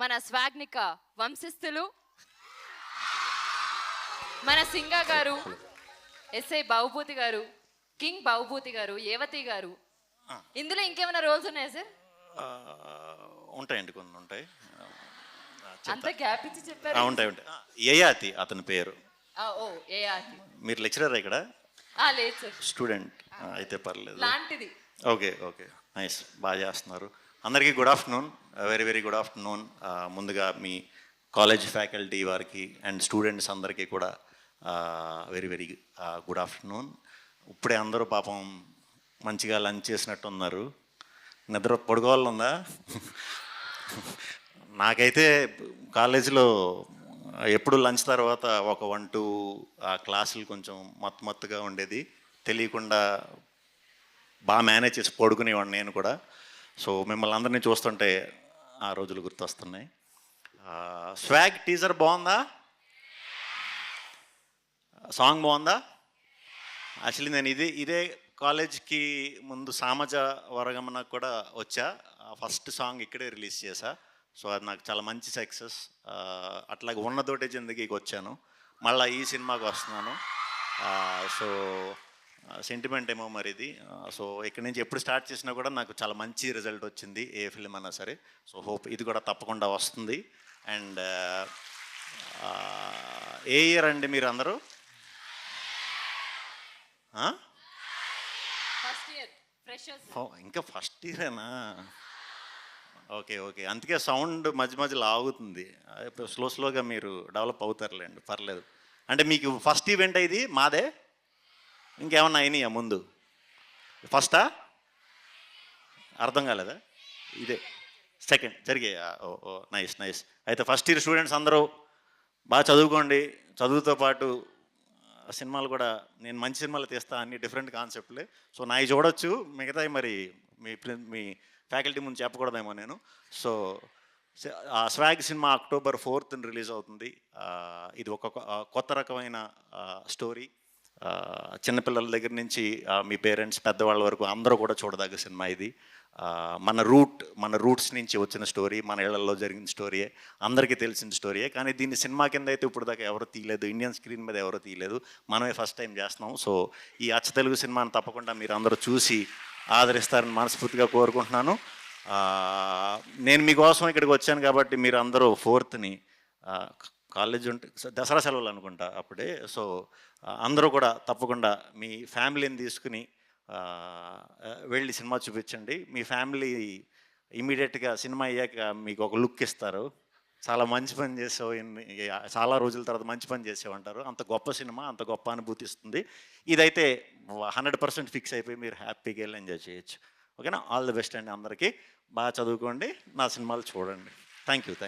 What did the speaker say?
మన స్వాగ్నిక వంశస్థులు మన సింగ గారు ఎస్ఐ బాబుభూతి గారు కింగ్ బాబుభూతి గారు ఏవతి గారు. ఇందులో ఇంకేమైనా రోల్స్ ఉన్నాయా సార్? ఉంటాయండి కొన్ని ఉంటాయి. అంత గ్యాప్ ఇచ్చి చెప్పారు. ఉంటాయి ఉంటాయి. ఆ, యయాతి అతని పేరు. ఓ ఏ ఆర్టి మీరు లెక్చరర్ ఇక్కడ? లేదు సార్. స్టూడెంట్. అయితే పర్లేదు. లాంటిది. Okay okay. నైస్. బాగా చేస్తున్నారు. అందరికీ good afternoon very very good afternoon ముందుగా మీ కాలేజ్ ఫ్యాకల్టీ వారికి అండ్ స్టూడెంట్స్ అందరికీ కూడా వెరీ వెరీ గుడ్ ఆఫ్టర్నూన్ ఇప్పుడే అందరూ పాపం మంచిగా లంచ్ చేసినట్టు ఉన్నారు నిద్ర పడుకోవాలనుందా? నాకైతే కాలేజీలో ఎప్పుడు లంచ్ తర్వాత ఒక వన్ టూ క్లాసులు కొంచెం మత్తు మత్తుగా ఉండేది. తెలియకుండా బాగా మేనేజ్ చేసి పడుకునేవాడిని నేను కూడా. సో మిమ్మల్ని అందరినీ చూస్తుంటే ఆ రోజులు గుర్తొస్తున్నాయి. స్వాగ్ టీజర్ బాగుందా? సాంగ్ బాగుందా? యాక్చువల్లీ నేను ఇదే ఇదే కాలేజ్కి ముందు సామాజ వరగమన కూడా వచ్చా. ఫస్ట్ సాంగ్ ఇక్కడే రిలీజ్ చేశా. సో అది నాకు చాలా మంచి సక్సెస్. అట్లాగే ఉన్నతోటే జిందగీకి వచ్చాను. మళ్ళీ ఈ సినిమాకి వస్తున్నాను. సో సెంటిమెంట్ ఏమో మరి ఇది సో ఇక్కడి నుంచి ఎప్పుడు స్టార్ట్ చేసినా కూడా నాకు చాలా మంచి రిజల్ట్ వచ్చింది ఏ ఫిల్మ్ అన్నా సరే. సో హోప్ ఇది కూడా తప్పకుండా వస్తుంది. అండ్ ఏ ఇయర్ అండి మీరు అందరూ? ఇంకా ఫస్ట్ ఇయరేనా ఓకే ఓకే. అందుకే సౌండ్ మధ్య మధ్యలో ఆగుతుంది. స్లో స్లోగా మీరు డెవలప్ అవుతారులేండి పర్లేదు. అంటే మీకు ఫస్ట్ ఈవెంట్ ఇది మాదే? ఇంకేమన్నా అయినాయా ముందు? ఫస్టా? అర్థం కాలేదా? ఇదే. సెకండ్. జరిగాయా. ఓ ఓ నైస్ నైస్. అయితే ఫస్ట్ ఇయర్ స్టూడెంట్స్ అందరూ బాగా చదువుకోండి. చదువుతో పాటు సినిమాలు కూడా నేను మంచి సినిమాలు తీస్తా అన్ని డిఫరెంట్ కాన్సెప్ట్లే. సో నాయి చూడొచ్చు. మిగతాయి మరి మీ మీ ఫ్యాకల్టీ ముందు చెప్పకూడదేమో నేను. సో ఆ Swag cinema October fourth release అవుతుంది. ఇది ఒక కొ- కొత్త రకమైన స్టోరీ. చిన్నపిల్లల దగ్గర నుంచి మీ పేరెంట్స్ పెద్దవాళ్ళ వరకు అందరూ కూడా చూడదగ్గ సినిమా ఇది. మన రూట్ మన రూట్స్ నుంచి వచ్చిన స్టోరీ మన ఇళ్ళలో జరిగిన స్టోరీయే అందరికీ తెలిసిన స్టోరీయే. కానీ దీన్ని సినిమా కింద అయితే ఇప్పుడు దాకా ఎవరు తీయలేదు ఇండియన్ స్క్రీన్ మీద ఎవరు తీయలేదు. మనమే ఫస్ట్ టైం చేస్తున్నాం. సో ఈ అచ్చ తెలుగు సినిమాని తప్పకుండా మీరు అందరూ చూసి ఆదరిస్తారని మనస్ఫూర్తిగా కోరుకుంటున్నాను. నేను మీకోసం ఇక్కడికి వచ్చాను కాబట్టి మీరు అందరూ ఫోర్త్ని కాలేజ్ ఉంటే దసరా సెలవులు అనుకుంటా అప్పుడే. సో అందరూ కూడా తప్పకుండా మీ ఫ్యామిలీని తీసుకుని వెళ్ళి సినిమా చూపించండి. మీ ఫ్యామిలీ ఇమీడియట్గా సినిమా అయ్యాక మీకు ఒక లుక్ ఇస్తారు. చాలా మంచి పని చేసావు చాలా రోజుల తర్వాత మంచి పని చేసావు అంటారు. అంత గొప్ప సినిమా అంత గొప్ప అనుభూతి ఇస్తుంది. ఇదైతే హండ్రెడ్ పర్సెంట్ ఫిక్స్ అయిపోయి మీరు హ్యాపీగా వెళ్ళి ఎంజాయ్ చేయొచ్చు. ఓకేనా? ఆల్ ది బెస్ట్ అండి అందరికీ. బాగా చదువుకోండి. నా సినిమాలు చూడండి. Thank you thank